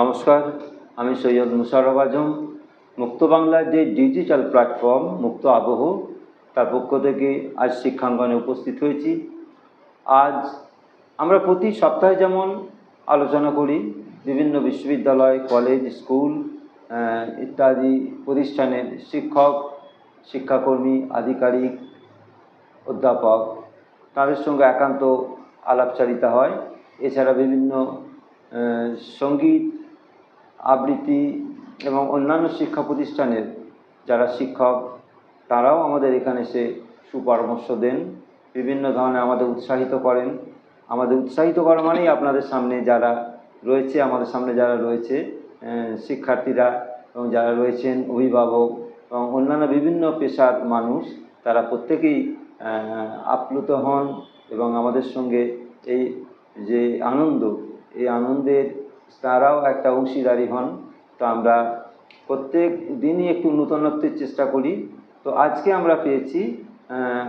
নমস্কার, আমি সৈয়দ মুশারফ আজম। মুক্ত বাংলার যে ডিজিটাল প্ল্যাটফর্ম, মুক্ত আবহ, তার পক্ষ থেকে আজ শিক্ষাঙ্গনে উপস্থিত হয়েছি। আজ আমরা প্রতি সপ্তাহে যেমন আলোচনা করি, বিভিন্ন বিশ্ববিদ্যালয়, কলেজ, স্কুল ইত্যাদি প্রতিষ্ঠানের শিক্ষক, শিক্ষাকর্মী, আধিকারিক, অধ্যাপক, তাদের সঙ্গে একান্ত আলাপচারিতা হয়। এছাড়া বিভিন্ন সংগীত আবৃত্তি এবং অন্যান্য শিক্ষা প্রতিষ্ঠানের যারা শিক্ষক, তারাও আমাদের এখানে এসে সুপরামর্শ দেন, বিভিন্ন ধরনের আমাদের উৎসাহিত করেন। আমাদের উৎসাহিত করা মানেই আপনাদের সামনে যারা রয়েছে, আমাদের সামনে যারা রয়েছে শিক্ষার্থীরা এবং যারা রয়েছেন অভিভাবক এবং অন্যান্য বিভিন্ন পেশার মানুষ, তারা প্রত্যেকেই আপ্লুত হন এবং আমাদের সঙ্গে এই যে আনন্দ, এই আনন্দের তারাও একটা অংশীদারি হন। তো আমরা প্রত্যেক দিনই একটু নূতনত্বের চেষ্টা করি। তো আজকে আমরা পেয়েছি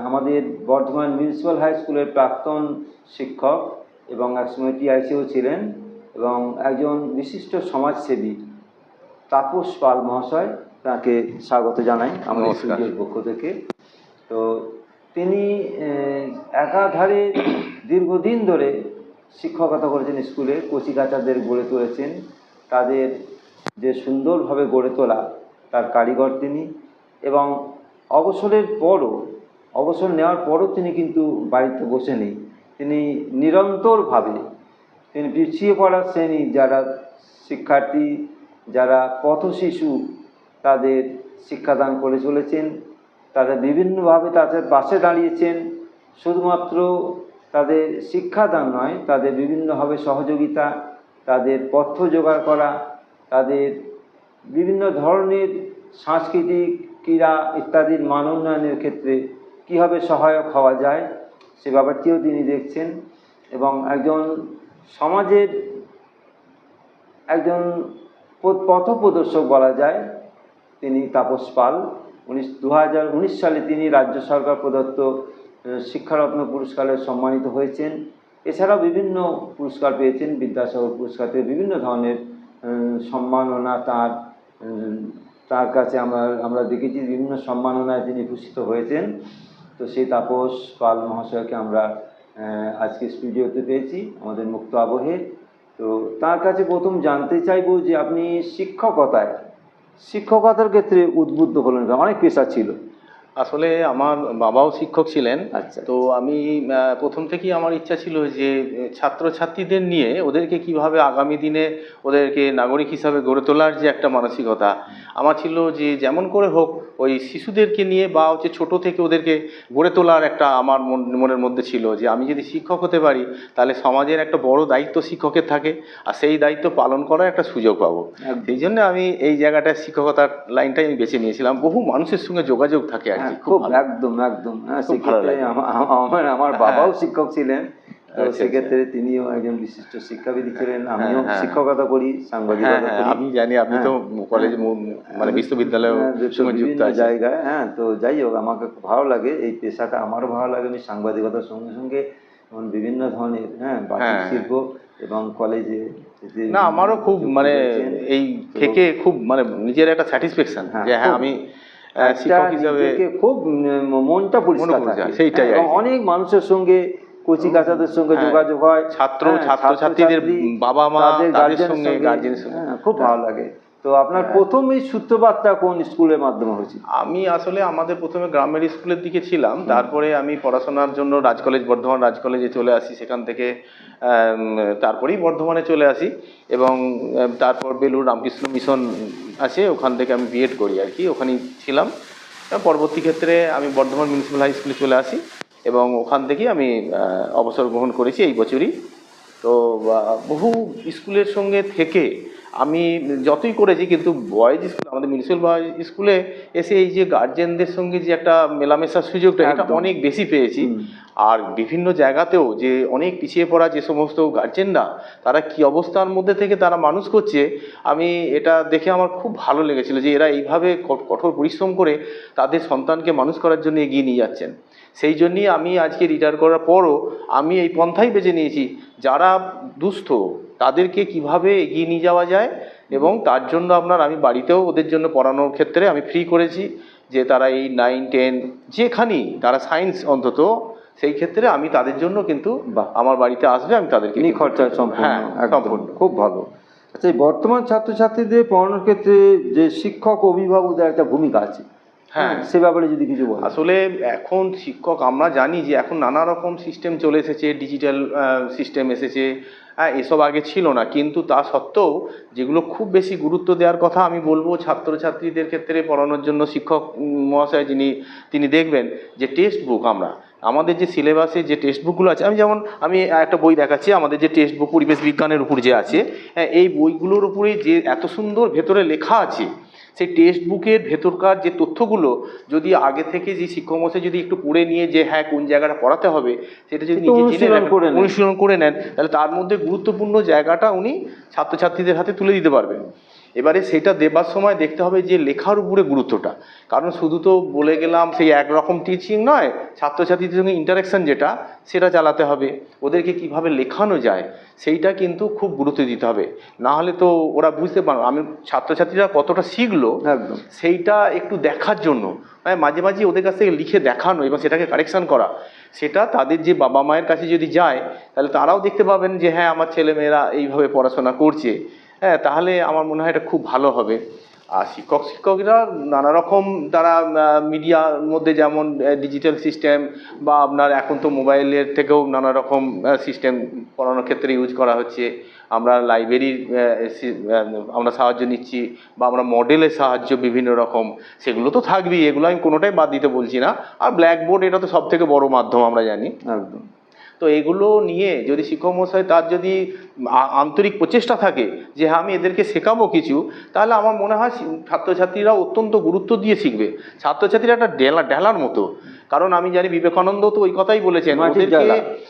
আমাদের বর্ধমান মিউনিসিপ্যাল হাই স্কুলের প্রাক্তন শিক্ষক এবং একসময় টিআইসিও ছিলেন এবং একজন বিশিষ্ট সমাজসেবী তাপস পাল মহাশয় তাকে স্বাগত জানাই আমাদের। স্টুডিওর পক্ষ থেকে। তো তিনি একাধারে দীর্ঘদিন ধরে শিক্ষকতা করেছেন স্কুলে, কচিকাচাদের গড়ে তুলেছেন। তাদের যে সুন্দরভাবে গড়ে তোলা, তার কারিগর তিনি এবং অবসরের পরও, অবসর নেওয়ার পরও তিনি কিন্তু বাড়িতে বসে নেই। তিনি নিরন্তরভাবে, তিনি পিছিয়ে পড়া শ্রেণি, যারা শিক্ষার্থী, যারা পথ শিশু, তাদের শিক্ষাদান করে চলেছেন। তাদের বিভিন্নভাবে তাদের পাশে দাঁড়িয়েছেন। শুধুমাত্র তাদের শিক্ষাদান নয়, তাদের বিভিন্নভাবে সহযোগিতা, তাদের পথ্য জোগাড় করা, তাদের বিভিন্ন ধরনের সাংস্কৃতিক ক্রীড়া ইত্যাদির মান উন্নয়নের ক্ষেত্রে কীভাবে সহায়ক হওয়া যায় সে ব্যাপারটিও তিনি দেখছেন এবং একজন সমাজের একজন পথপ্রদর্শক বলা যায় তিনি তাপস পাল। উনিশ দু সালে তিনি রাজ্য সরকার প্রদত্ত শিক্ষারত্ন পুরস্কারে সম্মানিত হয়েছেন। এছাড়াও বিভিন্ন পুরস্কার পেয়েছেন, বিদ্যাসাগর পুরস্কার বিভিন্ন ধরনের সম্মাননা তার তার কাছে আমরা আমরা দেখেছি বিভিন্ন সম্মাননায় তিনি ভূষিত হয়েছেন। তো সেই তাপস পাল মহাশয়কে আমরা আজকে স্টুডিওতে পেয়েছি, আমাদের মুক্ত আবহে। তো তার কাছে প্রথম জানতে চাইব যে আপনি শিক্ষকতায়, শিক্ষকতার ক্ষেত্রে উদ্বুদ্ধ হলেন অনেক পেশা ছিল। আসলে আমার বাবাও শিক্ষক ছিলেন। আচ্ছা। তো আমি প্রথম থেকেই আমার ইচ্ছা ছিল যে ছাত্রছাত্রীদের নিয়ে ওদেরকে কীভাবে আগামী দিনে ওদেরকে নাগরিক হিসাবে গড়ে তোলার যে একটা মানসিকতা আমার ছিল যে যেমন করে হোক ওই শিশুদেরকে নিয়ে বা হচ্ছে ছোট থেকে ওদেরকে গড়ে তোলার একটা আমার মন- মনের মধ্যে ছিল যে আমি যদি শিক্ষক হতে পারি তাহলে সমাজের একটা বড় দায়িত্ব শিক্ষকের থাকে আর সেই দায়িত্ব পালন করার একটা সুযোগ পাবো। সেই জন্য আমি এই জায়গাটায় শিক্ষকতার লাইনটাই আমি বেছে নিয়েছিলাম। বহু মানুষের সঙ্গে যোগাযোগ থাকে আর খুব একদম একদম। হ্যাঁ সেক্ষেত্রে আমার আমার বাবাও শিক্ষক ছিলেন। তো আচ্ছা, সেক্ষেত্রে তিনিও একজন বিশিষ্ট শিক্ষাবিদ ছিলেন আমিও হ্যাঁ, হ্যাঁ। শিক্ষকতা করি হ্যাঁ সাংবাদিকতা হ্যাঁ করি। আমি জানি আপনি তো কলেজ মানে হ্যাঁ, যুক্ত জায়গায় হ্যাঁ তো যাই হোক আমাকে খুব ভালো লাগে এই পেশাটা আমারও ভালো লাগে আমি সাংবাদিকতার সঙ্গে সঙ্গে বিভিন্ন ধরনের হ্যাঁ হ্যাঁ। শিল্প এবং কলেজে না আমারও খুব মানে এই থেকে খুব মানে নিজের একটা স্যাটিসফ্যাকশন হ্যাঁ, যে হ্যাঁ আমি শিক্ষক হিসাবে খুব মনটা পরিষ্কার সেইটাই হ্যাঁ, কি। অনেক মানুষের সঙ্গে কচি কাচাদের সঙ্গে হ্যাঁ, যোগাযোগ হয় ছাত্র, হ্যাঁ, ছাত্রছাত্রীদের বাবা মা, তাদের সঙ্গে, গার্জেনের সঙ্গে। খুব ভালো লাগে তো আপনার প্রথম এই সূত্রপাতটা কোন স্কুলের মাধ্যমে হয়েছে আমি আসলে আমাদের প্রথমে গ্রামের স্কুলের দিকে ছিলাম। তারপরে আমি পড়াশোনার জন্য রাজ কলেজ বর্ধমান রাজ কলেজে চলে আসি। সেখান থেকে তারপরেই বর্ধমানে চলে আসি এবং তারপর বেলুর রামকৃষ্ণ মিশন আছে ওখান থেকে আমি বিএড করি আর কি। ওখানেই ছিলাম। পরবর্তী ক্ষেত্রে আমি বর্ধমান মিউনিসিপ্যাল হাই স্কুলে চলে আসি এবং ওখান থেকেই আমি অবসর গ্রহণ করেছি এই বছরই। তো বহু স্কুলের সঙ্গে থেকে আমি যতই করেছি কিন্তু বয়েজ স্কুল আমাদের মিউনিসিপ্যাল বয়েজ স্কুলে এসে এই যে গার্জেনদের সঙ্গে যে একটা মেলামেশার সুযোগটা এটা অনেক বেশি পেয়েছি। আর বিভিন্ন জায়গাতেও যে অনেক পিছিয়ে পড়া যে সমস্ত গার্জেনরা তারা কি অবস্থার মধ্যে থেকে তারা মানুষ করছে আমি এটা দেখে আমার খুব ভালো লেগেছিল যে এরা এইভাবে কঠোর পরিশ্রম করে তাদের সন্তানকে মানুষ করার জন্য এগিয়ে নিয়ে যাচ্ছেন। সেই জন্যই আমি আজকে রিটায়ার করার পরও আমি এই পন্থাই বেছে নিয়েছি যারা দুস্থ তাদেরকে কীভাবে এগিয়ে নিয়ে যাওয়া যায় এবং তার জন্য আপনার আমি বাড়িতেও ওদের জন্য পড়ানোর ক্ষেত্রে আমি ফ্রি করেছি যে তারা এই নাইন টেন যেখানেই তারা সায়েন্স অন্তত সেই ক্ষেত্রে আমি তাদের জন্য কিন্তু আমার বাড়িতে আসবে আমি তাদেরকে সম্পূর্ণ হ্যাঁ। সম্পূর্ণ খুব ভালো আচ্ছা এই বর্তমান ছাত্রছাত্রীদের পড়ানোর ক্ষেত্রে যে শিক্ষক অভিভাবকদের একটা ভূমিকা আছে হ্যাঁ। সে ব্যাপারে যদি কিছু বলেন আসলে এখন শিক্ষক আমরা জানি যে এখন নানা রকম সিস্টেম চলে এসেছে ডিজিটাল সিস্টেম এসেছে হ্যাঁ এসব আগে ছিল না। কিন্তু তা সত্ত্বেও যেগুলো খুব বেশি গুরুত্ব দেওয়ার কথা আমি বলব ছাত্রছাত্রীদের ক্ষেত্রে পড়ানোর জন্য শিক্ষক মহাশয় যিনি তিনি দেখবেন যে টেক্সট বুক আমরা আমাদের যে সিলেবাসে যে টেক্সট বুকগুলো আছে আমি যেমন আমি একটা বই দেখাচ্ছি আমাদের যে টেক্সট বুক পরিবেশ বিজ্ঞানের উপর যে আছে হ্যাঁ, এই বইগুলোর উপরে যে এত সুন্দর ভেতরে লেখা আছে সেই টেক্সট বুকের ভেতরকার যে তথ্যগুলো যদি আগে থেকে যে শিক্ষক মশাই যদি একটু পড়ে নিয়ে যে হ্যাঁ কোন জায়গাটা পড়াতে হবে সেটা যদি নিজে জেনে নেন। অনুশীলন করে নেন তাহলে তার মধ্যে গুরুত্বপূর্ণ জায়গাটা উনি ছাত্রছাত্রীদের হাতে তুলে দিতে পারবেন এবারে সেটা দেবার সময় দেখতে হবে যে লেখার উপরে গুরুত্বটা। কারণ শুধু তো বলে গেলাম সেই একরকম টিচিং নয় ছাত্রছাত্রীদের সঙ্গে ইন্টারাকশন যেটা সেটা চালাতে হবে। ওদেরকে কীভাবে লেখানো যায় সেইটা কিন্তু খুব গুরুত্ব দিতে হবে। না হলে তো ওরা বুঝতে পারবে আমি ছাত্রছাত্রীরা কতটা শিখলো একদম। সেইটা একটু দেখার জন্য। মানে মাঝে মাঝে ওদের কাছ থেকে লিখে দেখানো এবং সেটাকে কারেকশন করা। সেটা তাদের যে বাবা মায়ের কাছে যদি যায় তাহলে তারাও দেখতে পাবেন যে হ্যাঁ আমার ছেলেমেয়েরা এইভাবে পড়াশোনা করছে। হ্যাঁ তাহলে আমার মনে হয় এটা খুব ভালো হবে। আর শিক্ষক, শিক্ষকরা নানা রকম তারা মিডিয়ার মধ্যে যেমন ডিজিটাল সিস্টেম বা আপনার এখন তো মোবাইলের থেকেও নানা রকম সিস্টেম পড়ানোর ক্ষেত্রে ইউজ করা হচ্ছে। আমরা লাইব্রেরির আমরা সাহায্য নিচ্ছি বা আমরা মডেলের সাহায্য বিভিন্ন রকম। সেগুলো তো থাকবেই, এগুলো আমি কোনোটাই বাদ দিতে বলছি না। আর ব্ল্যাকবোর্ড এটা তো সব থেকে বড় মাধ্যম আমরা জানি। একদম। তো এগুলো নিয়ে যদি শিক্ষক মহাশয় তার যদি আন্তরিক প্রচেষ্টা থাকে যে হ্যাঁ আমি এদেরকে শেখাবো কিছু, তাহলে আমার মনে হয় ছাত্রছাত্রীরা অত্যন্ত গুরুত্ব দিয়ে শিখবে। ছাত্রছাত্রীরা একটা ডেলা, ডেলার মতো। কারণ আমি জানি বিবেকানন্দ তো ওই কথাই বলেছেন ওদেরকে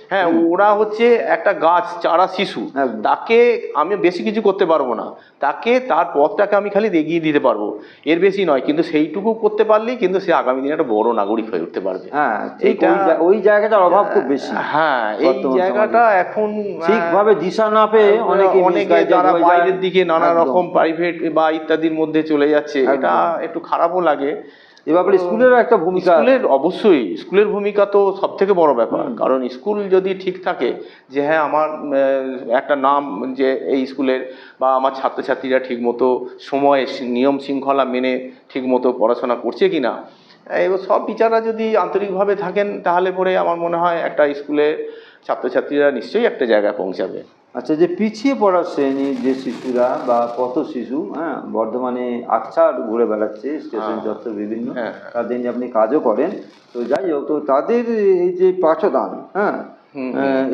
হ্যাঁ ওরা হচ্ছে একটা গাছ চারা শিশু। তাকে আমি বেশি কিছু করতে পারব না। তাকে তার পথটাকে আমি খালি এগিয়ে দিতে পারব। এর বেশি নয় কিন্তু সেইটুকু করতে পারলেই কিন্তু সে আগামী দিনে একটা বড় নাগরিক হয়ে উঠতে পারবে। হ্যাঁ এইটা- ওই জায়গাটার অভাব খুব বেশি হ্যাঁ এই জায়গাটা এখন ঠিকভাবে দিশা না পেয়ে অনেকে অনেকে যায়। বাইরের দিকে নানা রকম প্রাইভেট বা ইত্যাদির মধ্যে চলে যাচ্ছে এটা একটু খারাপও লাগে। এ ব্যাপারে স্কুলেরও একটা ভূমিকা স্কুলের অবশ্যই স্কুলের ভূমিকা তো সব থেকে বড় ব্যাপার। কারণ স্কুল যদি ঠিক থাকে যে হ্যাঁ আমার একটা নাম যে এই স্কুলের বা আমার ছাত্রছাত্রীরা ঠিক মতো সময়ে নিয়ম শৃঙ্খলা মেনে ঠিক মতো পড়াশোনা করছে কি না এবার সব টিচাররা যদি আন্তরিকভাবে থাকেন তাহলে পরে আমার মনে হয় একটা স্কুলে ছাত্রছাত্রীরা নিশ্চয়ই একটা জায়গায় পৌঁছাবে। আচ্ছা যে পিছিয়ে পড়া শ্রেণির যে শিশুরা বা কত শিশু হ্যাঁ বর্ধমানে আকছার ঘুরে বেড়াচ্ছে স্টেশন হ্যাঁ। চত্বর বিভিন্ন হ্যাঁ। তাদের নিয়ে আপনি কাজও করেন। তো যাই হোক তো তাদের এই যে পাঠদান হ্যাঁ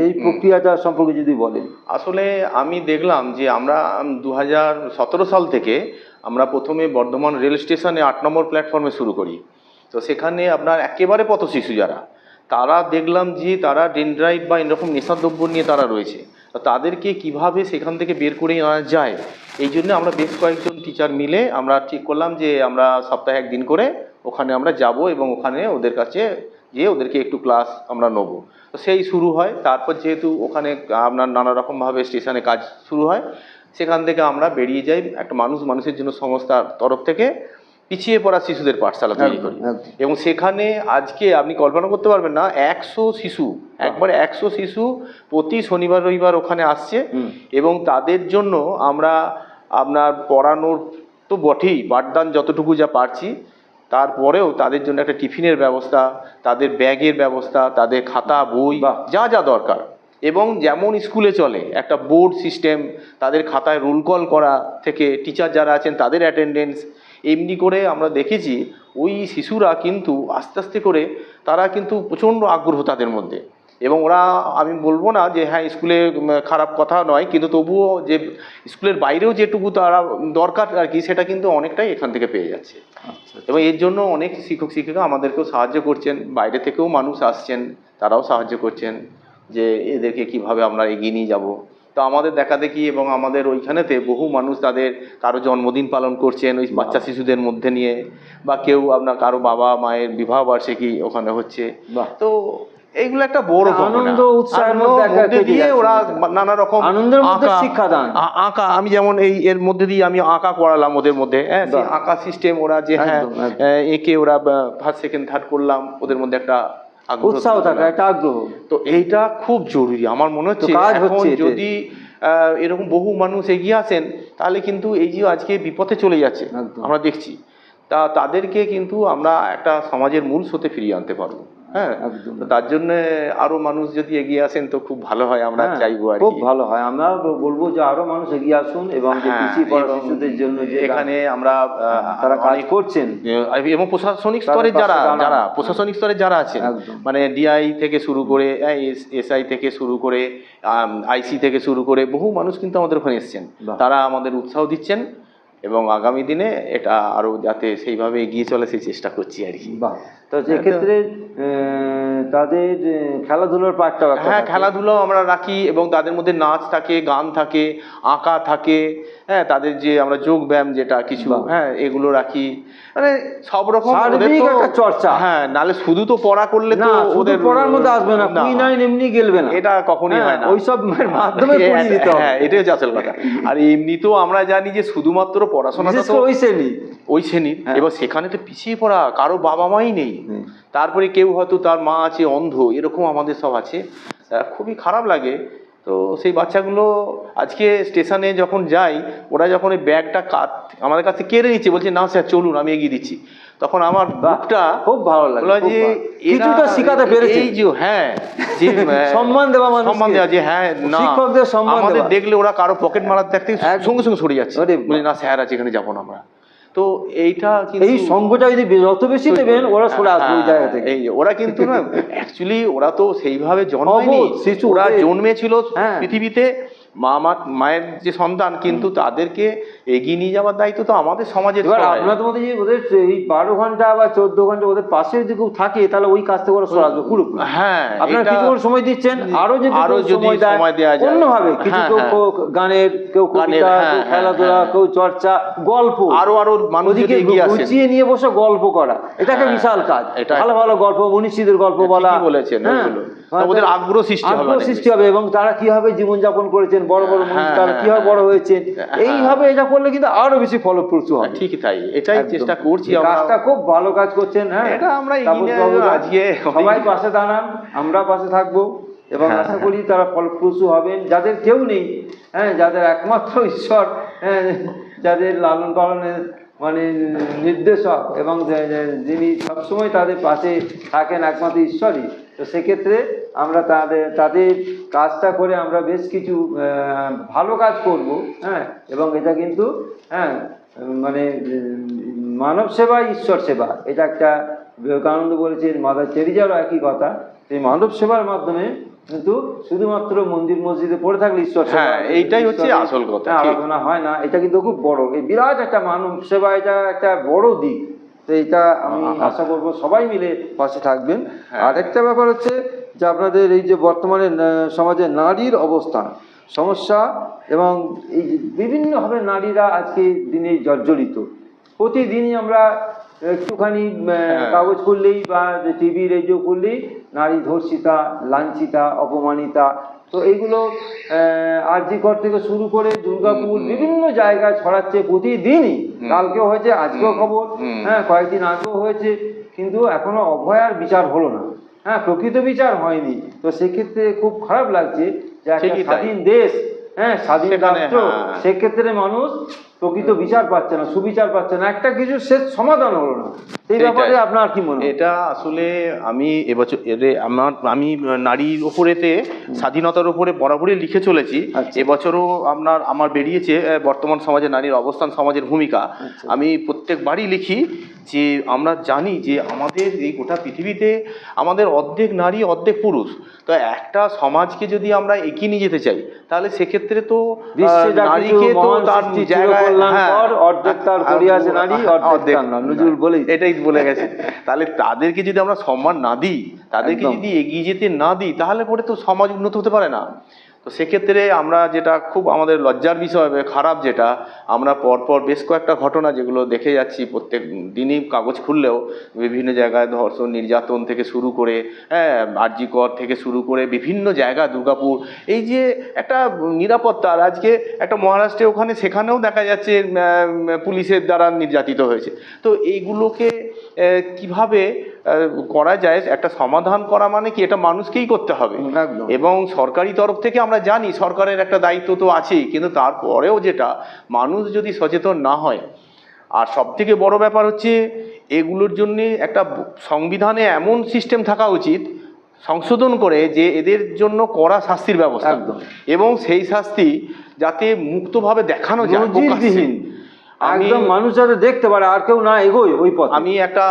এই প্রক্রিয়াটা সম্পর্কে যদি বলেন। আসলে আমি দেখলাম যে আমরা দু হাজার সতেরো সাল থেকে আমরা প্রথমে বর্ধমান রেল স্টেশনে আট নম্বর প্ল্যাটফর্মে শুরু করি। তো সেখানে আপনার একেবারে পথ শিশু যারা তারা দেখলাম যে তারা ডেনড্রাইট বা এরকম নেশাদ্রব্য নিয়ে তারা রয়েছে। তাদেরকে কীভাবে সেখান থেকে বের করে আনা যায়, এই জন্য আমরা বেশ কয়েকজন টিচার মিলে আমরা ঠিক করলাম যে আমরা সপ্তাহে একদিন করে ওখানে আমরা যাব এবং ওখানে ওদের কাছে গিয়ে ওদেরকে একটু ক্লাস আমরা নেব। তো সেই শুরু হয়। তারপর যেহেতু ওখানে আপনার নানা রকমভাবে স্টেশনে কাজ শুরু হয়, সেখান থেকে আমরা বেরিয়ে যাই। একটা মানুষ মানুষের জন্য সংস্থার তরফ থেকে পিছিয়ে পড়া শিশুদের পাঠশালা তৈরি করি। এবং সেখানে আজকে আপনি কল্পনা করতে পারবেন না একশো শিশু একবারে একশো শিশু প্রতি শনিবার রবিবার ওখানে আসছে এবং তাদের জন্য আমরা আপনার পড়ানোর তো বটেই পাঠদান যতটুকু যা পারছি তারপরেও তাদের জন্য একটা টিফিনের ব্যবস্থা তাদের ব্যাগের ব্যবস্থা তাদের খাতা বই। যা যা দরকার। এবং যেমন স্কুলে চলে একটা বোর্ড সিস্টেম তাদের খাতায় রোল কল করা থেকে টিচার যারা আছেন তাদের অ্যাটেন্ডেন্স এমনি করে আমরা দেখেছি ওই শিশুরা কিন্তু আস্তে আস্তে করে তারা কিন্তু প্রচণ্ড আগ্রহ তাদের মধ্যে। এবং ওরা আমি বলব না যে হ্যাঁ স্কুলে খারাপ কথা নয় কিন্তু তবুও যে স্কুলের বাইরেও যেটুকু তারা দরকার আর কি সেটা কিন্তু অনেকটাই এখান থেকে পেয়ে যাচ্ছে। আচ্ছা এবং এর জন্য অনেক শিক্ষক শিক্ষিকা আমাদেরকেও সাহায্য করছেন বাইরে থেকেও মানুষ আসছেন তারাও সাহায্য করছেন যে এদেরকে কীভাবে আমরা এগিয়ে নিয়ে যাব। তো আমাদের দেখা দেখি এবং আমাদের ওইখানেতে বহু মানুষ তাদের কারও জন্মদিন পালন করছেন ওই বাচ্চা শিশুদের মধ্যে নিয়ে বা কেউ আপনার কারও বাবা মায়ের বিবাহ বার্ষিকী ওখানে হচ্ছে। তো এইগুলো একটা বড়। আনন্দ, উৎসাহের মধ্যে দিয়ে ওরা নানা রকম আনন্দের মধ্যে শিক্ষাদান। আঁকা আমি যেমন এই এর মধ্যে দিয়ে আমি আঁকা করালাম ওদের মধ্যে হ্যাঁ আঁকা সিস্টেম ওরা যে হ্যাঁ। এঁকে ওরা ফার্স্ট সেকেন্ড থার্ড করলাম ওদের মধ্যে একটা উৎসাহ থাকা। একটা আগ্রহ। তো এইটা খুব জরুরি। আমার মনে হচ্ছে কাজ হচ্ছে যদি আহ, এরকম বহু মানুষ এগিয়ে আসেন তাহলে কিন্তু এই যে আজকে বিপথে চলে যাচ্ছে আমরা দেখছি তা তাদেরকে কিন্তু আমরা একটা সমাজের মূল স্রোতে ফিরিয়ে আনতে পারব। হ্যাঁ তার জন্য আরও মানুষ যদি এগিয়ে আসেন তো খুব ভালো হয় আমরা হ্যাঁ, চাইব আর খুব ভালো হয়। আমরা বলব যে আরও মানুষ এগিয়ে আসুন এবং যে হ্যাঁ, পিছিয়ে পড়া শিশুদের জন্য যে এখানে আমরা তারা কাজ করছেন। এবং প্রশাসনিক স্তরে যারা যারা প্রশাসনিক স্তরে যারা আছেন মানে ডিআই থেকে শুরু করে এসআই থেকে শুরু করে আইসি থেকে শুরু করে বহু মানুষ কিন্তু আমাদের ওখানে এসছেন। তারা আমাদের উৎসাহ দিচ্ছেন এবং আগামী দিনে এটা আরও যাতে সেইভাবে এগিয়ে চলে সেই চেষ্টা করছি আর কি। বাহ। তো সেক্ষেত্রে আহ, তাদের খেলাধুলার পাঠটা হ্যাঁ খেলাধুলো আমরা রাখি এবং তাদের মধ্যে নাচ থাকে গান থাকে আঁকা থাকে হ্যাঁ তাদের যে আমরা যোগ ব্যায়াম যেটা কিছু হ্যাঁ এগুলো রাখি। মানে সব রকম তো- একটা চর্চা। হ্যাঁ নালে শুধু তো পড়া করলে না তো ওদের পড়ার মধ্যে আসবে না কুই নাইন এমনি গেলবে না। এটা কখনই হয় না। ওই সব মাধ্যমে পড়িয়ে দিতে হবে। হ্যাঁ এটাই হচ্ছে আসল কথা। আর এমনিতেও আমরা জানি যে শুধুমাত্র পড়াশোনা তো ওই শ্রেণি। ওই শ্রেণির। হ্যাঁ। এবার সেখানে তো পিছিয়ে পড়া কারও বাবা মাই নেই। তারপরে কেউ হয়তো তার মা আছে অন্ধ এরকম আমাদের সব আছে। খুবই খারাপ লাগে। তো সেই বাচ্চাগুলো আজকে স্টেশনে যখন যাই ওরা যখন ওই ব্যাগটা কাট আমাদের কাছে কেড়ে নিচ্ছে বলছে না স্যার চলুন আমি এগিয়ে দিচ্ছি। তখন আমার বুকটা খুব ভালো লাগে যে ভালো। এরা- কিছুটা শিখাতে পেরেছে। এই যে হ্যাঁ যে সম্মান দেওয়া। সম্মান দেওয়া যে হ্যাঁ না শিক্ষকদের সম্মান আমাদের দেখলে ওরা কারও পকেট মারার দেখতে। সঙ্গে সঙ্গে সরে যাচ্ছে। না স্যার আছে এখানে যাব না আমরা। তো এইটা এই সঙ্গটা যদি যত বেশি দেবেন ওরা সরে আসবে ওই জায়গা থেকে। এই ওরা কিন্তু না অ্যাকচুয়ালি ওরা তো সেইভাবে জন্মায়নি। শিশু, ওরা জন্মেছিল হ্যাঁ। পৃথিবীতে মা মা মায়ের যে সন্তান কিন্তু তাদেরকে এগিয়ে নিয়ে যাওয়ার দায়িত্ব তো আমাদের সমাজের এবার আপনাদের মধ্যে যে ওদের এই বারো ঘণ্টা বা চোদ্দ ঘণ্টা ওদের পাশে যদি কেউ থাকে তাহলে ওই কাজ থেকে ওরা সরে আসবে হ্যাঁ আপনারা কিছু সময় দিচ্ছেন আরও যদি আরও যদি সময় দেয়া যায়। অন্যভাবে কিছু হ্যাঁ, কেউ হ্যাঁ। গানের কেউ কবিতা হ্যাঁ, কেউ খেলাধুলা। কেউ চর্চা গল্প আরও আরও মানুষ যদি এগিয়ে আসেন গুছিয়ে নিয়ে বসে গল্প করা এটা একটা বিশাল কাজ ভালো ভালো গল্প মনীষীদের গল্প বলা বলেছেন, হ্যাঁ। ওদের আগ্রহ সৃষ্টি হবে আগ্রহ সৃষ্টি হবে এবং তারা কীভাবে জীবনযাপন করেছেন বড় বড় মনীষী হ্যাঁ, তারা হ্যাঁ, কীভাবে বড় হয়েছেন হ্যাঁ। এইভাবে এটা করলে কিন্তু আরও বেশি ফলপ্রসূ হবে। ঠিকই তাই এটাই চেষ্টা করছি কাজটা খুব ভালো কাজ করছেন হ্যাঁ। এটা আমরা আজকে সবাই পাশে দাঁড়ান আমরা পাশে থাকব এবং হ্যাঁ, আশা করি তারা ফলপ্রসূ হবেন। যাদের কেউ নেই হ্যাঁ যাদের একমাত্র ঈশ্বর হ্যাঁ যাদের লালন পালনের মানে নির্দেশক এবং যিনি সবসময় তাদের পাশে থাকেন একমাত্র ঈশ্বরই তো সেক্ষেত্রে আমরা তাদের তাদের কাজটা করে আমরা বেশ কিছু ভালো কাজ করব হ্যাঁ? এবং এটা কিন্তু হ্যাঁ মানে মানব সেবা ঈশ্বর সেবা এটা একটা বিবেকানন্দ বলেছেন মাদার চেরিজারও একই কথা। এই মানব সেবার মাধ্যমে কিন্তু শুধুমাত্র মন্দির মসজিদে পড়ে থাকলে ঈশ্বর হ্যাঁ, এইটাই হচ্ছে আসল কথা, আলোচনা হয় না এটা কিন্তু খুব বড় এই বিরাট একটা মানব সেবা এটা একটা বড় দিক। তো এটা আমি আশা করব সবাই মিলে পাশে থাকবেন। হ্যাঁ। আর একটা ব্যাপার হচ্ছে যে আপনাদের এই যে বর্তমানে সমাজে নারীর অবস্থান সমস্যা এবং এই বিভিন্নভাবে নারীরা আজকে দিনে জর্জরিত। প্রতিদিনই আমরা একটুখানি হ্যাঁ। কাগজ করলেই বা টিভি রেডিও করলেই নারী ধর্ষিতা লাঞ্ছিতা অপমানিতা। তো এইগুলো আরজিকর থেকে শুরু করে দুর্গাপুর বিভিন্ন জায়গায় ছড়াচ্ছে প্রতিদিনই। কালকেও হয়েছে আজকেও খবর। হ্যাঁ কয়েকদিন আগেও হয়েছে কিন্তু এখনও অভয়ার বিচার হলো না। হ্যাঁ প্রকৃত বিচার হয়নি। তো সেক্ষেত্রে খুব খারাপ লাগছে যে একটা স্বাধীন দেশ হ্যাঁ স্বাধীন রাষ্ট্র হ্যাঁ। সেক্ষেত্রে মানুষ প্রকৃত বিচার পাচ্ছে না সুবিচার পাচ্ছে না একটা কিছু শেষ সমাধান হলো না। এই ব্যাপারে আপনার কি মনে এটা আসলে আমি এবছর আমার আমি নারীর ওপরেতে স্বাধীনতার উপরে বরাবরই লিখে চলেছি। আচ্ছা। এবছরও আপনার আমার বেরিয়েছে বর্তমান সমাজে নারীর অবস্থান সমাজের ভূমিকা। আচ্ছা। আমি প্রত্যেকবারই লিখি যে আমরা জানি যে আমাদের এই গোটা পৃথিবীতে আমাদের অর্ধেক নারী অর্ধেক পুরুষ। তো একটা সমাজকে যদি আমরা এগিয়ে নিয়ে যেতে চাই তাহলে সেক্ষেত্রে তো নারীকে তো তার জায়গায় হ্যাঁ, অর্ধেক তার করিয়াছে নারী, অর্ধেক নজরুল বলেই। এটাই বলে গেছে। তাহলে তাদেরকে যদি আমরা সম্মান না দিই তাদেরকে যদি এগিয়ে যেতে না দিই তাহলে পরে তো সমাজ উন্নত হতে পারে না। তো সেক্ষেত্রে আমরা যেটা খুব আমাদের লজ্জার বিষয় বা খারাপ যেটা, আমরা পরপর বেশ কয়েকটা ঘটনা যেগুলো দেখে যাচ্ছি প্রত্যেক দিনই কাগজ খুললেও, বিভিন্ন জায়গায় ধর্ষণ, নির্যাতন থেকে শুরু করে হ্যাঁ আরজিকর থেকে শুরু করে বিভিন্ন জায়গা, দুর্গাপুর, এই যে একটা নিরাপত্তার আজকে একটা মহারাষ্ট্রে ওখানে সেখানেও দেখা যাচ্ছে পুলিশের দ্বারা নির্যাতিত হয়েছে। তো এইগুলোকে কীভাবে করা যায় একটা সমাধান করা মানে কি এটা মানুষকেই করতে হবে। এবং সরকারি তরফ থেকে আমরা জানি সরকারের একটা দায়িত্ব তো আছেই কিন্তু তারপরেও যেটা মানুষ যদি সচেতন না হয় আর সব থেকে বড় ব্যাপার হচ্ছে এগুলোর জন্যে একটা সংবিধানে এমন সিস্টেম থাকা উচিত সংশোধন করে যে এদের জন্য কড়া শাস্তির ব্যবস্থা। এবং সেই শাস্তি যাতে মুক্তভাবে দেখানো যায় একদম মানুষ যাতে দেখতে পারে আর কেউ না এগোয় ওই পথে। আমি একটা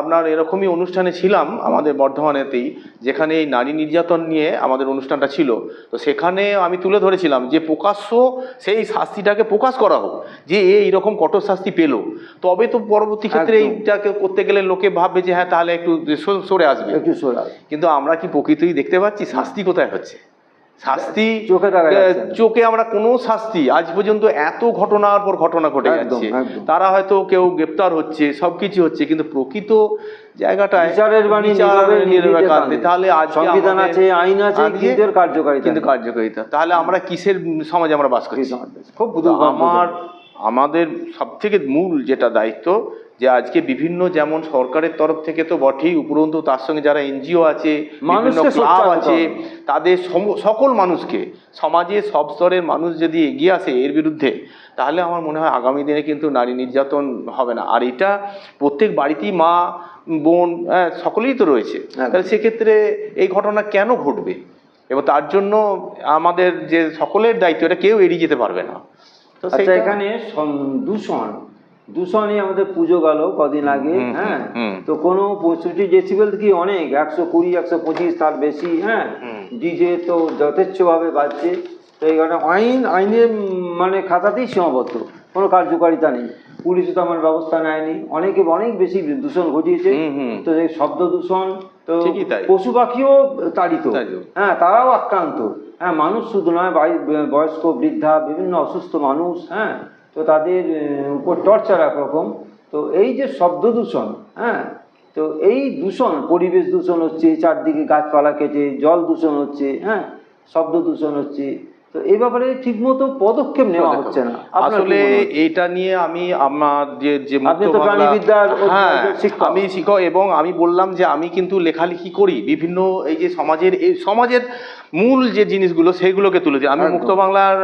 আপনার এরকমই অনুষ্ঠানে ছিলাম আমাদের বর্ধমানেতেই যেখানে এই নারী নির্যাতন নিয়ে আমাদের অনুষ্ঠানটা ছিল। তো সেখানে আমি তুলে ধরেছিলাম যে প্রকাশ্য সেই শাস্তিটাকে প্রকাশ করা হোক যে এ এইরকম কঠোর শাস্তি পেল। তবে তো পরবর্তী ক্ষেত্রে এইটাকে করতে গেলে লোকে ভাববে যে হ্যাঁ তাহলে একটু সরে আসবে। একটু সরা কিন্তু আমরা কি প্রকৃতই দেখতে পাচ্ছি শাস্তি কোথায় হচ্ছে? শাস্তি চোখে আমরা কোনো শাস্তি আজ পর্যন্ত এত ঘটনার পর ঘটনা ঘটে যাচ্ছে। তারা হয়তো কেউ গ্রেপ্তার হচ্ছে সবকিছু হচ্ছে কিন্তু প্রকৃত জায়গাটায়। কাঁদে। তাহলে আজ সংবিধান আছে আইন আছে কিন্তু কার্যকারিতা কিন্তু কার্যকারিতা। তাহলে আমরা কিসের সমাজে আমরা বাস করছি? খুব আমার আমাদের সব থেকে মূল যেটা দায়িত্ব যে আজকে বিভিন্ন যেমন সরকারের তরফ থেকে তো বটেই উপরন্তু তার সঙ্গে যারা এনজিও আছে বিভিন্ন ক্লাব আছে তাদের সকল মানুষকে সমাজে সব স্তরের মানুষ যদি এগিয়ে আসে এর বিরুদ্ধে তাহলে আমার মনে হয় আগামী দিনে কিন্তু নারী নির্যাতন হবে না। আর এটা প্রত্যেক বাড়িতেই মা বোন হ্যাঁ, সকলেই তো রয়েছে। তাহলে সেক্ষেত্রে এই ঘটনা কেন ঘটবে? এবং তার জন্য আমাদের যে সকলের দায়িত্ব এটা কেউ এড়িয়ে যেতে পারবে না। তো আচ্ছা সেইটা- এখানে দূষণ দূষণে আমাদের পুজো গেল কদিন আগে হ্যাঁ? তো কোনো পঁয়ষট্টি ডেসিবেল কি অনেক একশো কুড়ি একশো পঁচিশ তার বেশি হ্যাঁ। ডিজে তো যথেচ্ছভাবে বাজছে তো এই কারণে আইন আইনের মানে খাতাতেই সীমাবদ্ধ কোনো কার্যকারিতা নেই। পুলিশ আমার ব্যবস্থা নেয়নি অনেকে অনেক বেশি দূষণ ঘটিয়েছে। তো এই শব্দ দূষণ তো পশু পাখিও তাড়িত। হ্যাঁ তারাও আক্রান্ত। হ্যাঁ মানুষ শুধু নয় বয়স্ক বৃদ্ধা বিভিন্ন অসুস্থ মানুষ হ্যাঁ? তো তাদের উপর টর্চার একরকম। তো এই যে শব্দ দূষণ হ্যাঁ তো এই দূষণ পরিবেশ দূষণ হচ্ছে চারদিকে গাছপালা কেটে জল দূষণ হচ্ছে হ্যাঁ শব্দ দূষণ হচ্ছে তো এই ব্যাপারে ঠিকমতো পদক্ষেপ নেওয়া হচ্ছে না। আসলে এটা নিয়ে আমি আমার যে যে হ্যাঁ আমি শিক্ষক এবং আমি বললাম যে আমি কিন্তু লেখালেখি করি। বিভিন্ন এই যে সমাজের এই সমাজের মূল যে জিনিসগুলো সেইগুলোকে তুলে দিই। আমি। মুক্ত বাংলার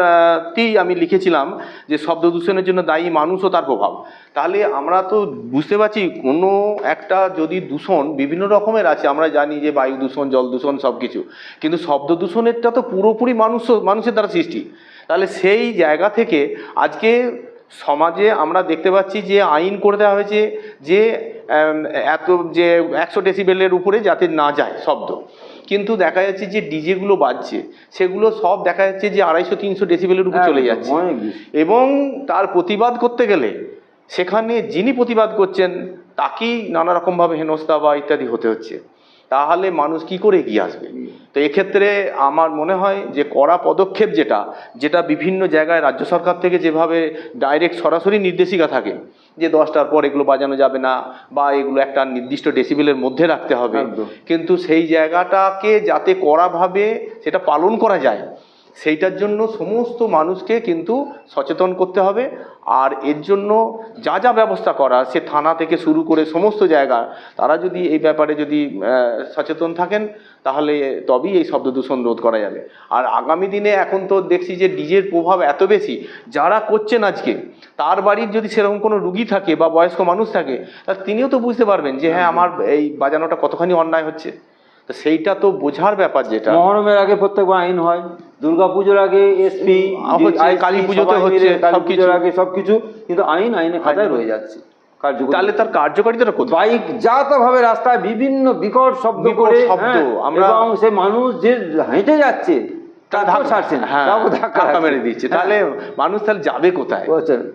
তেই আমি লিখেছিলাম যে শব্দ দূষণের জন্য দায়ী মানুষ ও তার প্রভাব। তাহলে আমরা তো বুঝতে পারছি কোনো একটা যদি দূষণ বিভিন্ন রকমের আছে আমরা জানি যে বায়ু দূষণ জল দূষণ সব কিছু কিন্তু শব্দ দূষণেরটা তো পুরোপুরি মানুষ মানুষের দ্বারা সৃষ্টি। তাহলে সেই জায়গা থেকে আজকে সমাজে আমরা দেখতে পাচ্ছি যে আইন করে দেওয়া হয়েছে যে এত যে একশো ডেসিবেলের উপরে যাতে না যায় শব্দ। কিন্তু দেখা যাচ্ছে যে ডিজেগুলো বাজছে সেগুলো সব দেখা যাচ্ছে যে আড়াইশো তিনশো ডেসিবেলের উপর চলে যাচ্ছে। এবং তার প্রতিবাদ করতে গেলে সেখানে যিনি প্রতিবাদ করছেন তাকেই নানা রকমভাবে হেনস্থা বা ইত্যাদি হতে হচ্ছে। তাহলে মানুষ কি করে এগিয়ে আসবে? তো এক্ষেত্রে আমার মনে হয় যে কড়া পদক্ষেপ যেটা যেটা বিভিন্ন জায়গায় রাজ্য সরকার থেকে যেভাবে ডাইরেক্ট সরাসরি নির্দেশিকা থাকে যে দশটার পর এগুলো বাজানো যাবে না বা এগুলো একটা নির্দিষ্ট ডেসিবেলের মধ্যে রাখতে হবে। কিন্তু সেই জায়গাটাকে যাতে কড়াভাবে সেটা পালন করা যায় সেইটার জন্য সমস্ত মানুষকে কিন্তু সচেতন করতে হবে। আর এর জন্য যা যা ব্যবস্থা করা সে থানা থেকে শুরু করে সমস্ত জায়গা তারা যদি এই ব্যাপারে যদি সচেতন থাকেন তাহলে তবেই এই শব্দ দূষণ রোধ করা যাবে। আর আগামী দিনে এখন তো দেখছি যে ডিজের প্রভাব এত বেশি যারা করছেন আজকে তার বাড়ির যদি সেরকম কোনো রুগী থাকে বা বয়স্ক মানুষ থাকে তা তিনিও তো বুঝতে পারবেন যে হ্যাঁ আমার এই বাজানোটা কতখানি অন্যায় হচ্ছে। তো সেইটা তো বোঝার ব্যাপার যেটা। মহরমের আগে প্রত্যেকবার আইন হয় দুর্গাপুজোর আগে এসপি কালী পুজোতে হচ্ছে, কালী সবকিছু। পুজোর আগে সবকিছু কিন্তু আইন আইনে খাতায় রয়ে যাচ্ছে। তাহলে তার কার্যকারিতা বাইক রাস্তায় বিভিন্ন বিকট শব্দ করে শব্দ, হ্যাঁ, আমরা- সে মানুষ যে হেঁটে যাচ্ছে তারপর ছাড়ছেন ধাক্কা ধাক্কা মেরে দিচ্ছে। তাহলে মানুষ তাহলে যাবে কোথায়?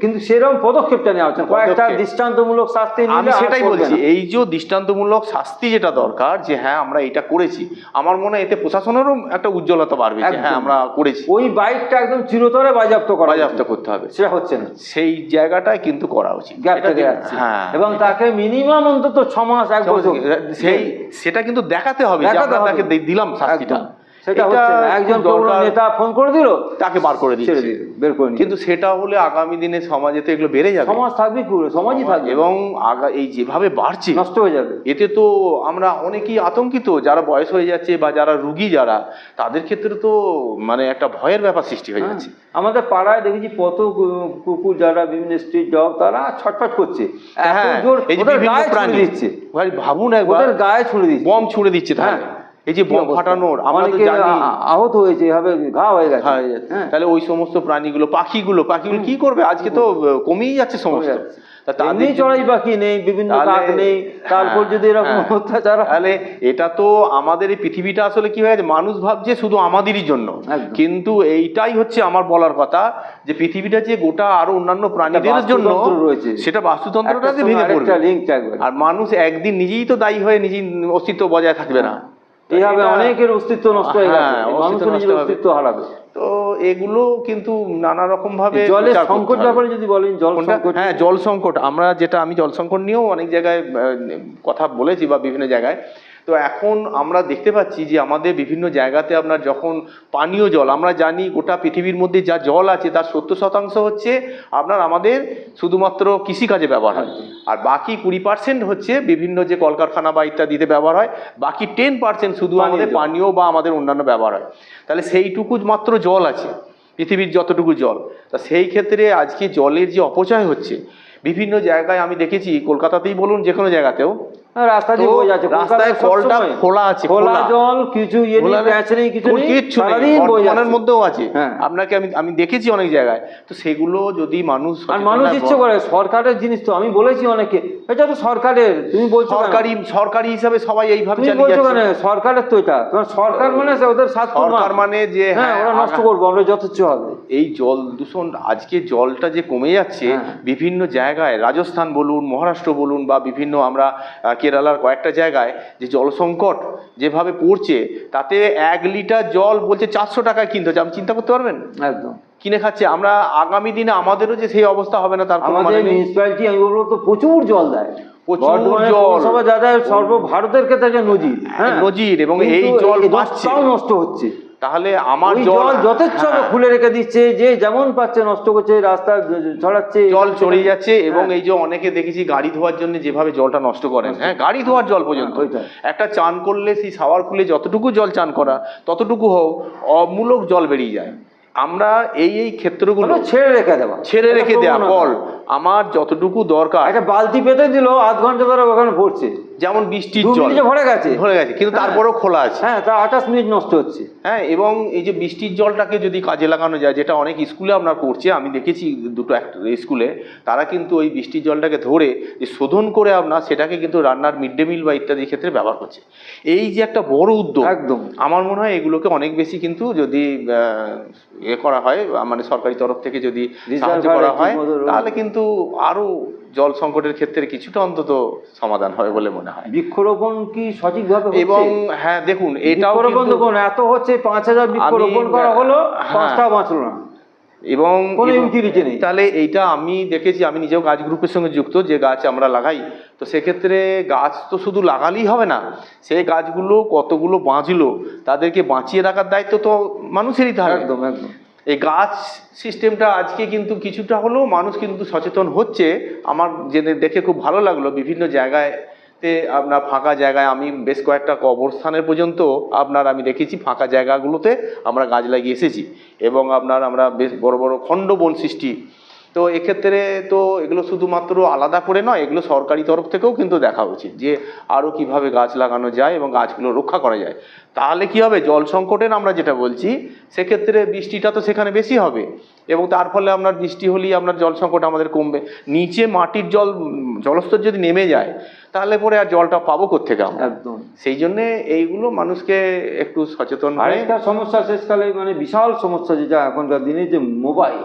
কিন্তু সেরকম পদক্ষেপটা নেওয়া হচ্ছে কয়েকটা দৃষ্টান্তমূলক শাস্তি আমি সেটাই বলছি এই যে দৃষ্টান্তমূলক শাস্তি যেটা দরকার যে হ্যাঁ আমরা এটা করেছি আমার মনে হয় এতে প্রশাসনেরও একটা উজ্জ্বলতা বাড়বে যে হ্যাঁ আমরা করেছি। ওই বাইকটা একদম চিরতরে বাজেয়াপ্ত করা বাজেয়াপ্ত করতে হবে। সেটা হচ্ছে না। সেই জায়গাটায় কিন্তু করা উচিত। হ্যাঁ। এবং তাকে মিনিমাম অন্তত ছ মাস এক বছর সেই সেটা কিন্তু দেখাতে হবে যে আমরা তাকে দিলাম শাস্তিটা। সেটা হচ্ছে একজন খুব নেতা ফোন করে দিল তাকে বার করে দিচ্ছে। বের করে কিন্তু সেটা হলে আগামী দিনে সমাজে তো এগুলো বেড়ে যাবে। সমাজ থাকবে সমাজই থাকবে। এবং এই যেভাবে বাড়ছে নষ্ট হয়ে যাবে। এতে তো আমরা অনেকেই আতঙ্কিত যারা বয়স হয়ে যাচ্ছে বা যারা রুগী যারা তাদের ক্ষেত্রে তো মানে একটা ভয়ের ব্যাপার সৃষ্টি হয়ে যাচ্ছে। হ্যাঁ। আমাদের পাড়ায় দেখেছি কত কুকুর যারা বিভিন্ন স্ট্রিট ডগ তারা ছটফট করছে। হ্যাঁ এই যে বিভিন্ন প্রাণী। দিচ্ছে। ভাই ভাবুন একবার গায়ে ছুড়ে দিচ্ছে। বম ছুড়ে দিচ্ছে তাহলে। হ্যাঁ। এই যে বম ফাটানোর আমরা তো জানি। আহত হয়েছে এভাবে ঘা হয়ে গেছে। হ্যাঁ, হ্যাঁ। তাহলে ওই সমস্ত প্রাণীগুলো পাখিগুলো পাখিগুলো কি করবে? আজকে তো কমেই যাচ্ছে সমস্ত। যাচ্ছে। তা তাদের এমনি চড়াই পাখি নেই বিভিন্ন কাক নেই তারপর হ্যাঁ, যদি এরকম হ্যাঁ। অত্যাচার তাহলে এটা তো আমাদের এই পৃথিবীটা আসলে কি হয়ে গেছে? মানুষ ভাবছে শুধু আমাদেরই জন্য। কিন্তু এইটাই হচ্ছে আমার বলার কথা যে পৃথিবীটা যে গোটা আরও অন্যান্য প্রাণীদের জন্য বাস্তুতন্ত্র রয়েছে। সেটা সঙ্গে ভেঙে পড়বে। আর মানুষ একদিন নিজেই তো দায়ী হয়ে নিজেই অস্তিত্ব বজায় থাকবে না। এইভাবে অনেকের অস্তিত্ব নষ্ট হয়ে গেছে হ্যাঁ, অস্তিত্ব নষ্ট নিজের অস্তিত্ব হারাবে। তো এগুলো কিন্তু নানা রকম ভাবে জলের সংকট ব্যাপারে যদি বলেন জল সংকট হ্যাঁ জল সংকট। আমরা যেটা আমি জল সংকট নিয়েও অনেক জায়গায় আহ, কথা বলেছি বা বিভিন্ন জায়গায়। তো এখন আমরা দেখতে পাচ্ছি যে আমাদের বিভিন্ন জায়গাতে আপনার যখন পানীয় জল আমরা জানি গোটা পৃথিবীর মধ্যে যা জল আছে তার সত্তর শতাংশ হচ্ছে আপনার আমাদের শুধুমাত্র কৃষিকাজে ব্যবহার হয়। আর বাকি কুড়ি পার্সেন্ট হচ্ছে বিভিন্ন যে কলকারখানা বা ইত্যাদিতে ব্যবহার হয় বাকি টেন পার্সেন্ট শুধু আমাদের পানীয় বা আমাদের অন্যান্য ব্যবহার হয়। তাহলে সেইটুকু মাত্র জল আছে পৃথিবীর যতটুকু জল। তা সেই ক্ষেত্রে আজকে জলের যে অপচয় হচ্ছে বিভিন্ন জায়গায় আমি দেখেছি কলকাতাতেই বলুন যে কোনো জায়গাতেও রাস্তা দিয়ে বয়ে যাচ্ছে। রাস্তায় কলটা খোলা আছে, খোলা খোলা। জল কিছু ইয়ে নেই প্যাঁচ নেই কিছু নেই কিচ্ছু নেই সারাদিন বয়ে বর্ধমানের যাচ্ছে। মধ্যেও আছে। হ্যাঁ। আপনাকে আমি আমি দেখেছি অনেক জায়গায়। তো সেগুলো যদি মানুষ আর মানুষ ইচ্ছে করে সরকারের জিনিস তো আমি বলেছি অনেকে এটা তো সরকারের তুমি বলছো সরকারি সরকারি হিসাবে সবাই এইভাবে চালিয়ে যাচ্ছে। সরকারের তো এটা। সরকার মানে ওদের সাত সরকার মানে। যে হ্যাঁ হ্যাঁ ওরা নষ্ট করব আমরা যথেচ্ছ হবে। এই জল দূষণ আজকে জলটা যে কমে যাচ্ছে হ্যাঁ। বিভিন্ন জায়গায় রাজস্থান বলুন মহারাষ্ট্র বলুন বা বিভিন্ন আমরা কেরালার কয়েকটা জায়গায় যে জল সংকট যেভাবে পড়ছে তাতে এক লিটার জল বলছে চারশো টাকায় কিনতে হচ্ছে। আপনি চিন্তা করতে পারবেন? একদম। কিনে খাচ্ছে। আমরা আগামী দিনে আমাদেরও যে সেই অবস্থা হবে না তার কোনো আমাদের মানে মিউনিসিপ্যালিটি আমি বলব তো প্রচুর জল দেয়। প্রচুর জল। দেয় সর্বভারতের ক্ষেত্রে নজির হ্যাঁ? নজির এবং এই জল নষ্ট হচ্ছে। তাহলে আমার জল যথেচ্ছ হ্যাঁ, খুলে রেখে দিচ্ছে যে যেমন পাচ্ছে নষ্ট করছে রাস্তা ছড়াচ্ছে। জল চড়িয়ে যাচ্ছে এবং হ্যাঁ। এই যে অনেকে দেখেছি গাড়ি ধোয়ার জন্য যেভাবে জলটা নষ্ট করেন হ্যাঁ গাড়ি ধোয়ার জল পর্যন্ত। হ্যাঁ। একটা চান করলে সেই সাওয়ার খুলে যতটুকু জল চান করা ততটুকু হোক অমূলক জল বেরিয়ে যায়। আমরা এই এই ক্ষেত্রগুলো ছেড়ে রেখে দেওয়া। ছেড়ে রেখে দেয়া প্রবণতা। আমার যতটুকু দরকার। একটা বালতি পেতে দিল আধ ঘণ্টা ধরে ওখানে ভরছে। যেমন বৃষ্টির জল। ভরে গেছে। ভরে গেছে কিন্তু হ্যাঁ। তারপরেও খোলা আছে। হ্যাঁ তা আঠাশ মিনিট নষ্ট হচ্ছে। হ্যাঁ এবং এই যে বৃষ্টির জলটাকে যদি কাজে লাগানো যায় যেটা অনেক স্কুলে আপনার করছে আমি দেখেছি দুটো স্কুলে তারা কিন্তু ওই বৃষ্টির জলটাকে ধরে যে শোধন করে আপনার সেটাকে কিন্তু রান্নার মিড ডে মিল বা ইত্যাদি ক্ষেত্রে ব্যবহার করছে। এই যে একটা বড় উদ্যোগ একদম। আমার মনে হয় এগুলোকে অনেক বেশি কিন্তু যদি এ করা হয় মানে সরকারি তরফ থেকে যদি সাহায্য করা হয় তাহলে কিন্তু আরও জল সংকটের ক্ষেত্রে কিছুটা অন্তত সমাধান হবে বলে মনে হয়। বৃক্ষরোপণ কি সঠিকভাবে এবং হ্যাঁ দেখুন এটাও বৃক্ষরোপণ এত হচ্ছে পাঁচ হাজার বৃক্ষরোপণ করা হলো হ্যাঁ। পাঁচটা বাঁচলো না। এবং। তাহলে এইটা আমি দেখেছি আমি নিজেও গাছ গ্রুপের সঙ্গে যুক্ত যে গাছ আমরা লাগাই তো সেক্ষেত্রে গাছ তো শুধু লাগালেই হবে না সেই গাছগুলো কতগুলো বাঁচলো তাদেরকে বাঁচিয়ে রাখার দায়িত্ব তো মানুষেরই থাকবে একদম একদম। এই গাছ সিস্টেমটা আজকে কিন্তু কিছুটা হলেও মানুষ কিন্তু সচেতন হচ্ছে। আমার জেনে দেখে খুব ভালো লাগল। বিভিন্ন জায়গায় তে আপনার ফাঁকা জায়গায় আমি বেশ কয়েকটা কবরস্থানের পর্যন্ত আপনার আমি দেখেছি ফাঁকা জায়গাগুলোতে আমরা গাছ লাগিয়ে এসেছি। এবং আপনার আমরা বেশ বড় বড় খণ্ড বন সৃষ্টি তো এক্ষেত্রে তো এগুলো শুধুমাত্র আলাদা করে নয় এগুলো সরকারি তরফ থেকেও কিন্তু দেখা উচিত যে আরও কীভাবে গাছ লাগানো যায় এবং গাছগুলো রক্ষা করা যায়। তাহলে কি হবে? জল সংকটের আমরা যেটা বলছি সেক্ষেত্রে বৃষ্টিটা তো সেখানে বেশি হবে এবং তার ফলে আপনার বৃষ্টি হলেই আপনার জল সংকট আমাদের কমবে। নিচে মাটির জল জলস্তর যদি নেমে যায় তাহলে পরে আর জলটা পাবো কোথেকে আমরা? একদম। সেই জন্যে এইগুলো মানুষকে একটু সচেতন হয়ে আরেকটা সমস্যা শেষকালে মানে বিশাল সমস্যা যেটা এখনকার দিনে যে মোবাইল।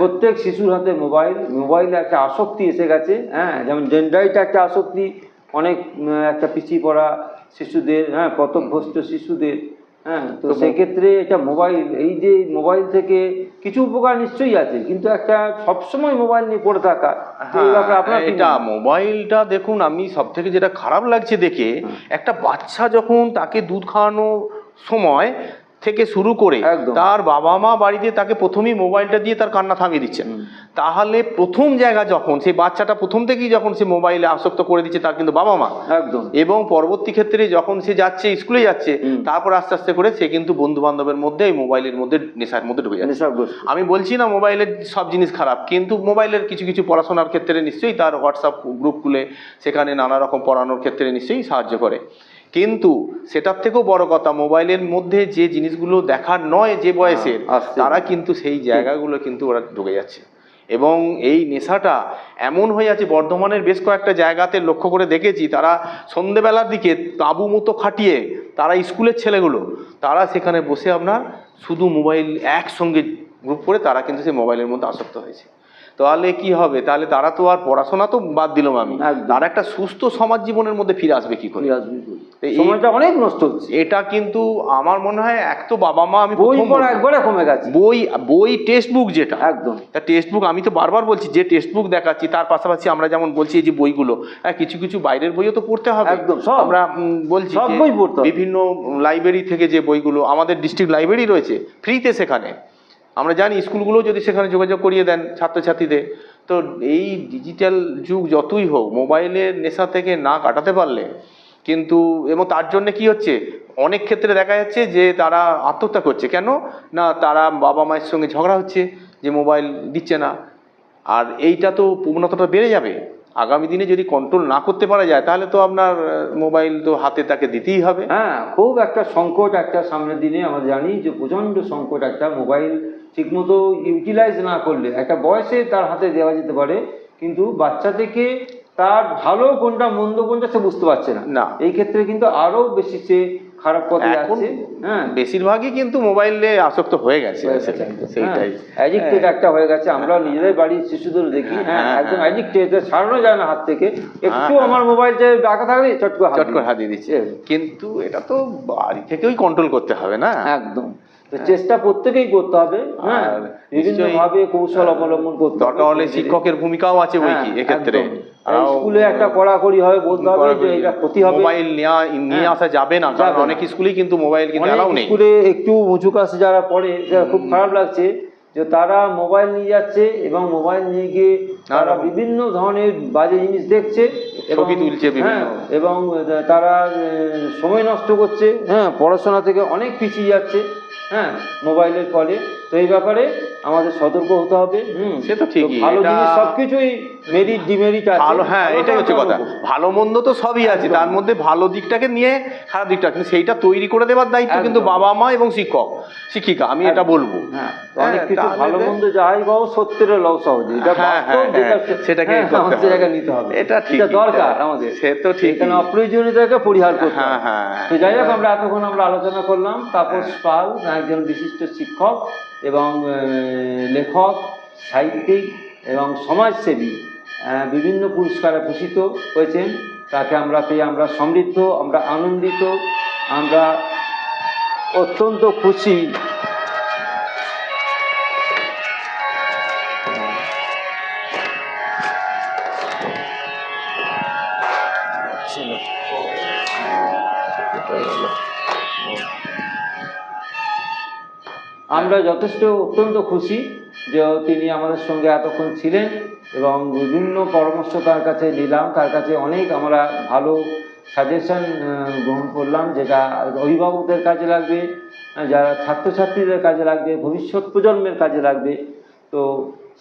প্রত্যেক শিশুর হাতে মোবাইল মোবাইলে একটা আসক্তি এসে গেছে হ্যাঁ যেমন ডেন্ড্রাইট একটা আসক্তি অনেক একটা পিছিয়ে পড়া শিশুদের হ্যাঁ পতভ্যস্ত শিশুদের হ্যাঁ তো সেক্ষেত্রে এটা মোবাইল এই যে মোবাইল থেকে কিছু উপকার নিশ্চয়ই আছে কিন্তু একটা সবসময় মোবাইল নিয়ে পড়ে থাকা হ্যাঁ, এটা মোবাইলটা দেখুন আমি সব থেকে যেটা খারাপ লাগছে দেখে একটা বাচ্চা যখন তাকে দুধ খাওয়ানোর সময় থেকে শুরু করে। তার বাবা মা বাড়িতে তাকে প্রথমেই মোবাইলটা দিয়ে তার কান্না থামিয়ে দিচ্ছেন তাহলে প্রথম জায়গা যখন সেই বাচ্চাটা প্রথম থেকেই যখন সে মোবাইলে আসক্ত করে দিচ্ছে তার কিন্তু বাবা মা একদম। এবং পরবর্তী ক্ষেত্রে যখন সে যাচ্ছে স্কুলে যাচ্ছে তারপর আস্তে আস্তে করে সে কিন্তু বন্ধু বান্ধবের মধ্যে এই মোবাইলের মধ্যে নেশার মধ্যে ঢুকে যাচ্ছে। আমি বলছি না মোবাইলের সব জিনিস খারাপ কিন্তু মোবাইলের কিছু কিছু পড়াশোনার ক্ষেত্রে নিশ্চয়ই তার হোয়াটসঅ্যাপ গ্রুপ খুলে সেখানে নানা রকম পড়ানোর ক্ষেত্রে নিশ্চয়ই সাহায্য করে। কিন্তু সেটার থেকেও বড় কথা মোবাইলের মধ্যে যে জিনিসগুলো দেখার নয় যে বয়সের হ্যাঁ, তারা কিন্তু সেই জায়গাগুলো কিন্তু ওরা ঢুকে যাচ্ছে। এবং এই নেশাটা এমন হয়ে আছে বর্ধমানের বেশ কয়েকটা জায়গাতে লক্ষ্য করে দেখেছি তারা সন্ধেবেলার দিকে তাঁবু মতো খাটিয়ে তারা স্কুলের ছেলেগুলো তারা সেখানে বসে আপনার শুধু মোবাইল একসঙ্গে গ্রুপ করে তারা কিন্তু সেই মোবাইলের মধ্যে আসক্ত হয়েছে। তাহলে কি হবে? তাহলে তারা তো আর পড়াশোনা তো বাদ দিলাম আমি। তারা একটা সুস্থ সমাজ জীবনের মধ্যে ফিরে আসবে কি করে? সময়টা অনেক নষ্ট হচ্ছে। এটা কিন্তু আমার মনে হয় এক তো বাবা মা আমি বই পড়া একবারে কমে গেছে। বই বই টেক্সট বুক যেটা। একদম। তা টেক্সট বুক আমি তো বারবার বলছি যে টেক্সট বুক দেখাচ্ছি তার পাশাপাশি আমরা যেমন বলছি এই যে বইগুলো হ্যাঁ কিছু কিছু বাইরের বইও তো পড়তে হবে। একদম, সব। আমরা বলছি সব বই পড়তে বিভিন্ন লাইব্রেরি থেকে যে বইগুলো আমাদের ডিস্ট্রিক্ট লাইব্রেরি রয়েছে ফ্রিতে সেখানে। আমরা জানি স্কুলগুলো যদি সেখানে যোগাযোগ করিয়ে দেন ছাত্রছাত্রীদের, তো এই ডিজিটাল যুগ যতই হোক মোবাইলের নেশা থেকে না কাটাতে পারলে কিন্তু, এবং তার জন্য কি হচ্ছে? অনেক ক্ষেত্রে দেখা যাচ্ছে যে তারা আত্মহত্যা করছে। কেন? না, তারা বাবা মায়ের সঙ্গে ঝগড়া হচ্ছে যে মোবাইল দিচ্ছে না। আর এইটা তো প্রবণতাটা বেড়ে যাবে। আগামী দিনে যদি কন্ট্রোল না করতে পারা যায়, তাহলে তো আপনার মোবাইল তো হাতে তাকে দিতেই হবে। হ্যাঁ খুব একটা সংকট একটা সামনের দিনে আমরা জানি যে প্রচণ্ড সংকট একটা মোবাইল ঠিকমতো ইউটিলাইজ না করলে একটা বয়সে তার হাতে দেওয়া যেতে পারে কিন্তু বাচ্চা থেকে তার ভালো কোনটা মন্দ কোনটা সে বুঝতে পারছে না না। এই ক্ষেত্রে কিন্তু আরও বেশি সে খারাপ পথে যাচ্ছে হ্যাঁ বেশিরভাগই কিন্তু মোবাইলে আসক্ত হয়ে গেছে হয়ে একদম। সেইটাই হ্যাঁ, addicted একটা হয়ে গেছে আমরা নিজেদের বাড়ির শিশুদের দেখি হ্যাঁ হ্যাঁ, একদম হ্যাঁ। অ্যাডিক্টেড ছাড়ানো যায় না হাত থেকে একটু হ্যাঁ। আমার মোবাইলটা ডাকা থাকলে চট করে হাত চট করে দিই। হাতিয়ে দিচ্ছে কিন্তু এটা তো বাড়ি থেকেই কন্ট্রোল করতে হবে না একদম চেষ্টা প্রত্যেকেই করতে হবে হ্যাঁ? বিভিন্ন ভাবে কৌশল অবলম্বন করতে হবে। শিক্ষকের ভূমিকাও আছে বই কি হ্যাঁ, এক্ষেত্রে। স্কুলে একটা কড়াকড়ি হবে বলতে হবে যে এটা ক্ষতি হবে। মোবাইল নিয়ে হ্যাঁ। আসা যাবে না কারণ অনেক স্কুলেই কিন্তু মোবাইল কিন্তু এলাও নেই। স্কুলে একটু উঁচু ক্লাসে যারা পড়ে যারা খুব খারাপ লাগছে যে তারা মোবাইল নিয়ে যাচ্ছে এবং মোবাইল নিয়ে গিয়ে তারা বিভিন্ন ধরনের বাজে জিনিস দেখছে ছবি তুলছে হ্যাঁ, এবং তারা সময় নষ্ট করছে। হ্যাঁ পড়াশোনা থেকে অনেক পিছিয়ে যাচ্ছে। হ্যাঁ মোবাইলের ফলে। তো এই ব্যাপারে আমাদের সতর্ক হতে হবে। হুম সে তো ঠিকই, ভালো জিনিস সবকিছুই মেরিট ডিমেরিট আছে। ভালো হ্যাঁ এটাই হচ্ছে কথা। ভালো মন্দ তো সবই আছে তার মধ্যে ভালো দিকটাকে নিয়ে খারাপ দিকটা কিন্তু সেইটা তৈরি করে দেওয়ার দায়িত্ব কিন্তু বাবা মা এবং শিক্ষক শিক্ষিকা আমি এটা বলব। হ্যাঁ হ্যাঁ, অনেক কিছু ভালো মন্দ যাই পাও সত্যের লও সহজে। এটা হ্যাঁ, হ্যাঁ, সেটাকে আমাদের হবে। জায়গায় নিতে হবে। এটা ঠিকই, দরকার আমাদের। সে তো ঠিকই। এখানে অপ্রয়োজনীয়তাকে পরিহার করতে হ্যাঁ, হ্যাঁ। তো যাই হোক আমরা এতক্ষণ আমরা আলোচনা করলাম। তাপস পাল একজন বিশিষ্ট শিক্ষক। এবং লেখক, সাহিত্যিক এবং সমাজসেবী বিভিন্ন পুরস্কারে ভূষিত হয়েছেন। তাকে আমরা পেয়ে আমরা সমৃদ্ধ, আমরা আনন্দিত, আমরা অত্যন্ত খুশি। আমরা যথেষ্ট অত্যন্ত খুশি যে তিনি আমাদের সঙ্গে এতক্ষণ ছিলেন এবং বিভিন্ন পরামর্শ তার কাছে নিলাম তার কাছে অনেক আমরা ভালো সাজেশন গ্রহণ করলাম যেটা অভিভাবকদের কাজে লাগবে, যারা ছাত্রছাত্রীদের কাজে লাগবে, ভবিষ্যৎ প্রজন্মের কাজে লাগবে। তো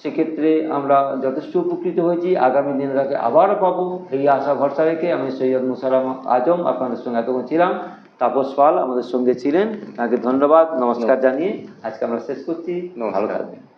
সেক্ষেত্রে আমরা যথেষ্ট উপকৃত হয়েছি। আগামী দিনে তাকে আবারও পাবো। এই আশা, ভরসা রেখে আমি সৈয়দ মুসারাম আজম আপনাদের সঙ্গে এতক্ষণ ছিলাম। তাপস পাল আমাদের সঙ্গে ছিলেন। তাকে ধন্যবাদ নমস্কার জানিয়ে আজকে আমরা শেষ করছি। ভালো। থাকবেন।